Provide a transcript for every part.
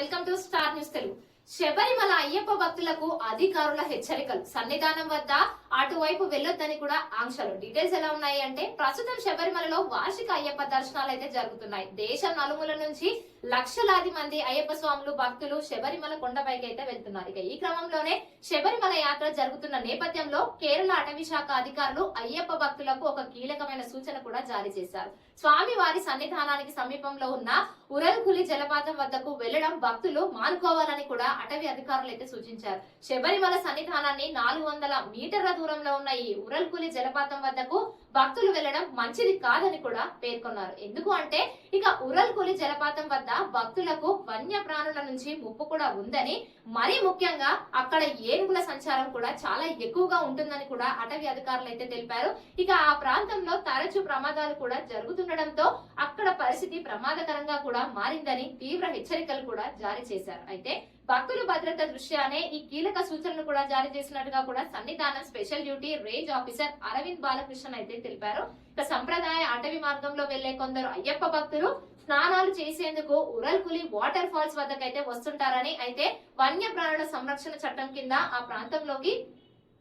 Welcome to star news Telugu Sabarimala Ayyappa భక్తులకు అధికారుల హెచ్చరికలు. సన్నిధానం వద్ద అటువైపు వెళ్ళొద్దని కూడా ఆంక్షలు. డీటెయిల్స్ ఎలా ఉన్నాయి అంటే ప్రస్తుతం శబరిమలలో వార్షిక అయ్యప్ప దర్శనాలు అయితే జరుగుతున్నాయి. దేశం నలుమూల నుంచి లక్షలాది మంది అయ్యప్ప స్వాములు భక్తులు శబరిమల కొండపైకి అయితే వెళ్తున్నారు. ఇక ఈ క్రమంలోనే శబరిమల యాత్ర జరుగుతున్న నేపథ్యంలో కేరళ అటవీ శాఖ అధికారులు అయ్యప్ప భక్తులకు ఒక కీలకమైన సూచన కూడా జారీ చేశారు. స్వామి వారి సన్నిధానానికి సమీపంలో ఉన్న ఉరల్కులి జలపాతం వద్దకు వెళ్ళడం భక్తులు మానుకోవాలని కూడా అటవీ అధికారులు అయితే సూచించారు. శబరిమల సన్నిధానాన్ని నాలుగు వందల మీటర్ల దూరంలో ఉన్న ఈ ఉరల్కులి జలపాతం వద్దకు భక్తులు వెళ్ళడం మంచిది కాదని కూడా పేర్కొన్నారు. ఎందుకు అంటే ఇక ఉరల్కులి జలపాతం వద్ద భక్తులకు వన్య ప్రాణుల నుంచి ముప్పు కూడా ఉందని మరీ ముఖ్యంగా అక్కడ ఏనుగుల సంచారం కూడా చాలా ఎక్కువగా ఉంటుందని కూడా అటవీ అధికారులు అయితే తెలిపారు. ఇక ఆ ప్రాంతంలో తరచూ ప్రమాదాలు కూడా జరుగుతుండడంతో అక్కడ పరిస్థితి ప్రమాదకరంగా కూడా మారిందని తీవ్ర హెచ్చరికలు కూడా జారీ చేశారు. అయితే భక్తుల భద్రత దృష్ట్యానే ఈ కీలక సూచనలు కూడా జారీ చేసినట్టుగా కూడా Sannidhanam special duty range officer Aravind Balakrishnan అయితే తెలిపారు. ఇక సంప్రదాయ అటవీ మార్గంలో వెళ్ళే కొందరు అయ్యప్ప భక్తులు స్నానాలు చేసేందుకు ఉరల్కులి వాటర్ ఫాల్స్ వద్దకైతే వస్తుంటారని అయితే వన్య ప్రాణుల సంరక్షణ చట్టం కింద ఆ ప్రాంతంలోకి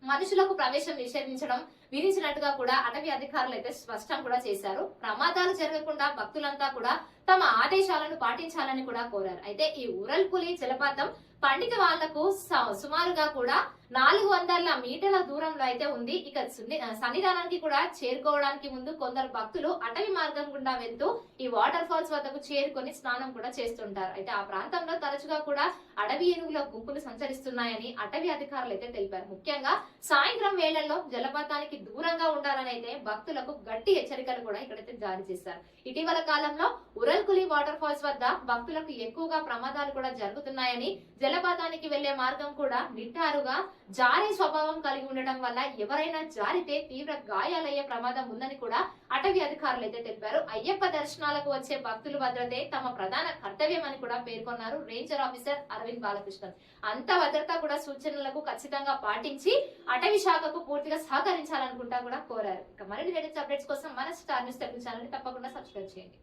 మనుషులకు ప్రవేశం నిషేధించడం విధించినట్టుగా కూడా అటవీ అధికారులు అయితే స్పష్టం కూడా చేశారు. ప్రమాదాలు జరగకుండా భక్తులంతా కూడా తమ ఆదేశాలను పాటించాలని కూడా కోరారు. అయితే ఈ ఉరల్పులి జలపాతం పండిత వాళ్ళకు స- సుమారుగా కూడా నాలుగు వందల మీటర్ల దూరంలో అయితే ఉంది. ఇక సున్ని- సన్నిధానానికి కూడా చేరుకోవడానికి ముందు కొందరు భక్తులు అటవీ మార్గం గుండా వెళ్తూ ఈ వాటర్ ఫాల్స్ వద్దకు చేరుకొని స్నానం కూడా చేస్తుంటారు. అయితే ఆ ప్రాంతంలో తరచుగా కూడా అడవి ఏనుగుల గుంపులు సంచరిస్తున్నాయని అటవీ అధికారులు అయితే తెలిపారు. ముఖ్యంగా సాయంత్రం వేళల్లో జలపాతానికి దూరంగా ఉండాలని అయితే భక్తులకు గట్టి హెచ్చరికలు కూడా ఇక్కడైతే జారీ చేశారు. ఇటీవల కాలంలో ఉరల్కులి వాటర్ ఫాల్స్ వద్ద భక్తులకు ఎక్కువగా ప్రమాదాలు కూడా జరుగుతున్నాయని జలపాతానికి వెళ్ళే మార్గం కూడా నిట్టారుగా జారే స్వభావం కలిగి ఉండడం వల్ల ఎవరైనా జారితే తీవ్ర గాయాలయ్యే ప్రమాదం ఉందని కూడా అటవీ అధికారులు అయితే తెలిపారు. అయ్యప్ప దర్శనాలకు వచ్చే భక్తుల భద్రతే తమ ప్రధాన కర్తవ్యం అని కూడా పేర్కొన్నారు రేంజర్ ఆఫీసర్ అరవింద్ బాలకృష్ణన్. అంత భద్రత కూడా సూచనలకు ఖచ్చితంగా పాటించి అటవీ శాఖకు పూర్తిగా సహకరించాలని అనుకుంటా కూడా కోరారు. ఇక మరిన్ని లేటెస్ట్ అప్డేట్స్ కోసం మన స్టార్ న్యూస్ తెలుగు తప్పకుండా సబ్స్క్రైబ్ చేయండి.